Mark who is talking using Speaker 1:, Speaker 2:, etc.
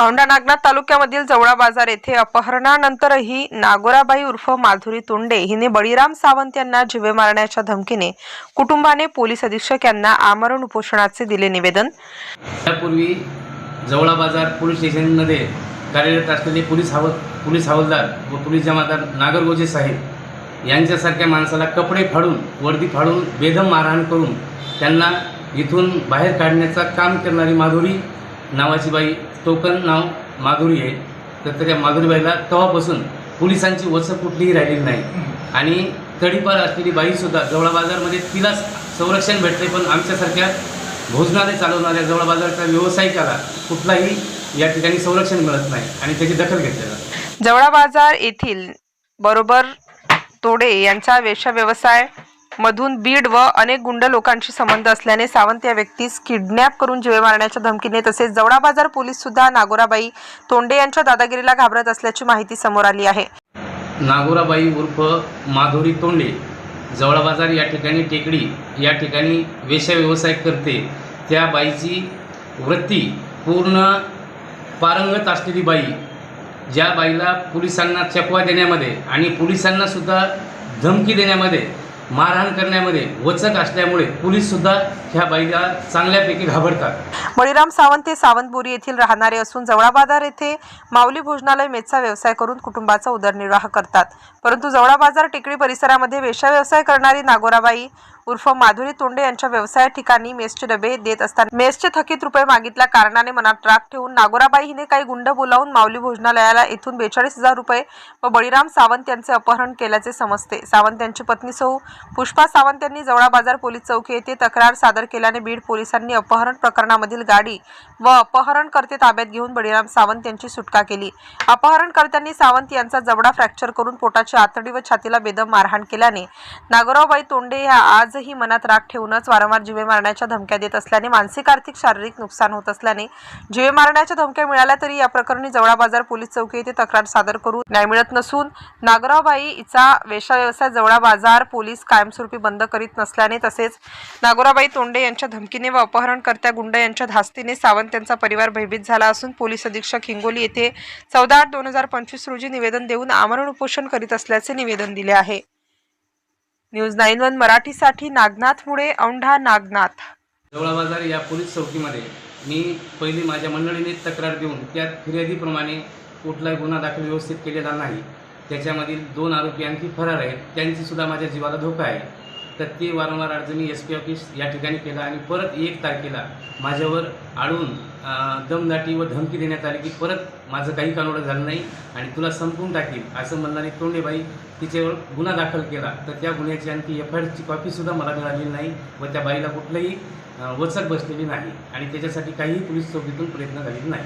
Speaker 1: औंढा नागनाथ तालुक्यामधील जवळा बाजार येथे अपहरणानंतरही नागोराबाई उर्फ माधुरी तोंडे हिने बळीराम सावंत यांना जिवे मारण्याच्या धमकीने कुटुंबाने पोलीस अधीक्षक यांना आमरण उपोषणाचे दिले निवेदन.
Speaker 2: त्यापूर्वी जवळा बाजार पोलीस स्टेशनमध्ये कार्यरत असलेले पोलीस हव पोलीस हवालदार व पोलीस जमादार नागरगोजे साहेब यांच्यासारख्या माणसाला कपडे फाडून वर्दी फाडून बेदम मारहाण करून त्यांना इथून बाहेर काढण्याचा काम करणारी माधुरी नावाची बाई टोकन नाव माधुरी आहे. तर त्या माधुरीबाईला तेव्हापासून पोलिसांची वचक कुठलीही राहिलेली नाही. आणि तडीपार असलेली बाईसुद्धा जवळा बाजारमध्ये तिला संरक्षण भेटते पण आमच्यासारख्या भोजनालय चालवणाऱ्या जवळ बाजारच्या व्यावसायिकाला कुठलाही या ठिकाणी संरक्षण मिळत नाही आणि त्याची दखल घेतली जाते
Speaker 1: जवळा बाजार येथील बरोबर तोडे यांचा वेश्या व्यवसाय मधून बीड व अनेक गुंड लोकांशी संबंध असल्याने सावंत या व्यक्तीस किडनॅप करून जीवे मारण्याच्या धमकीने तसेच जवळा बाजार पोलीस सुद्धा नागोराबाई तोंडे यांच्या दादागिरीला घाबरत असल्याची माहिती समोर आली आहे.
Speaker 2: नागोराबाई उर्फ माधुरी तोंडे जवळा बाजार या ठिकाणी टेकडी या ठिकाणी वेश्या व्यवसाय करते. त्या बाईची वृत्ती पूर्ण पारंगत असलेली बाई ज्या बाईला पोलिसांना चकवा देण्यामध्ये आणि पोलिसांनासुद्धा धमकी देण्यामध्ये मारहाण करण्यामध्ये वचक असल्यामुळे पोलीससुद्धा ह्या बाईला चांगल्यापैकी घाबरतात.
Speaker 1: बळीराम सावंत हे सावंतपुरी येथील राहणारे असून जवळा बाजार येथे माऊली भोजनालय मेसचा व्यवसाय करून कुटुंबाचा उदरनिर्वाह करतात. परंतु जवळाबाजार टेकडी परिसरामध्ये वेश्या व्यवसाय करणारी नागोराबाई उर्फ माधुरी तोंडे यांच्या व्यवसाय ठिकाणी मेसचे डबे देत असताना मेसचे थकीत रुपये मागितल्या कारणाने मनात राग ठेवून नागोराबाई हिने काही गुंड बोलावून माऊली भोजनालयाला येथून बेचाळीस हजार रुपये व बळीराम सावंत यांचे अपहरण केल्याचे समजते. सावंत यांची पत्नी सौ पुष्पा सावंत यांनी जवळा बाजार पोलीस चौकी येथे तक्रार सादर केल्याने बीड पोलिसांनी अपहरण प्रकरणामधील गाडी व अपहरणकर्ते ताब्यात घेऊन बळीराम सावंत यांची सुटका केली. अपहरणकर्त्यांनी सावंत यांचा जबडा फ्रॅक्चर करून पोटाची आतडी व छातीला बेदम मारहाण केल्याने नागोरावबाई तोंडे ह्या आज आजही मनात राग ठेवूनच वारंवार जिवे मारण्याच्या धमक्या देत असल्याने मानसिक आर्थिक शारीरिक नुकसान होत असल्याने जिवे मारण्याच्या धमक्या मिळाल्या तरी या प्रकरणी जवळा बाजार पोलीस चौकी येथे तक्रार सादर करून न्याय मिळत नसून नागरावबाई हिचा व्यवसाय जवळा बाजार पोलीस कायमस्वरूपी बंद करीत नसल्याने तसेच नागोराबाई तोंडे यांच्या धमकीने व अपहरणकर्त्या गुंड यांच्या धास्तीने सावंत यांचा परिवार भयभीत झाला असून पोलीस अधीक्षक हिंगोली येथे चौदा आठ दोन हजार पंचवीस रोजी निवेदन देऊन आमरण उपोषण करीत असल्याचे निवेदन दिले आहे. न्यूज नाईन वन मराठीसाठी नागनाथ मुळे औंढा नागनाथ.
Speaker 2: जवळा बाजार या पोलीस चौकीमध्ये मी पहिली माझ्या मंडळीने तक्रार देऊन त्या फिर्यादीप्रमाणे कुठलाही गुन्हा दाखल व्यवस्थित केलेला नाही. त्याच्यामधील दोन आरोपी आणखी फरार आहेत. त्यांचीसुद्धा माझ्या जीवाला धोका आहे. तर ते वारंवार अडचणी एस पी ऑफिस या ठिकाणी केला आणि परत एक तारखेला माझ्यावर आळून दमदाटी व धमकी देण्यात आली की परत माझं काही कानोडं झालं नाही आणि तुला संपून टाकील असं म्हणणारी तोंडेबाई तिच्यावर गुन्हा दाखल केला. तर त्या गुन्ह्याची आणखी एफ आय आरची कॉपीसुद्धा मला मिळालेली नाही व त्या बाईला कुठलंही वचक बसलेली नाही आणि त्याच्यासाठी काहीही पोलीस चौकीतून प्रयत्न झालेले नाही.